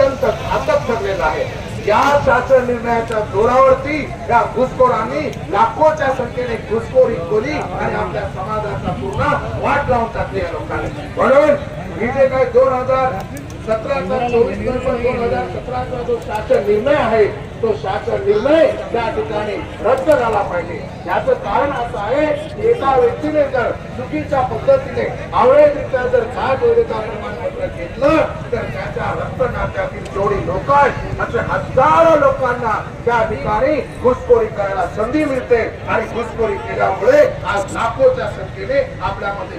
अत्यंत घातक ठरलेला आहे. या शासन निर्णयाच्या जोरावरती या घुसखोरांनी लाखोच्या संख्येने घुसखोरी खोली आणि आपल्या समाजाचा पूर्ण वाट लावून टाकली या लोकांनी. म्हणून ही जे काही दोन हजार सतराचा चोवीस नोव्हेंबर दोन हजार सतराचा जो शासन निर्णय आहे तो शासन निर्णय त्या ठिकाणी रद्द झाला पाहिजे. याचं कारण असं आहे की एका व्यक्तीने जर चुकीच्या पद्धतीने अवैधरित्या जर काय वैधता प्रमाणपत्र घेतलं तर त्याच्या रक्त जोडी लोक असे हजारो लोकांना त्या ठिकाणी घुसखोरी करायला संधी मिळते आणि घुसखोरी केल्यामुळे आज लाखोच्या संख्येने आपल्यामध्ये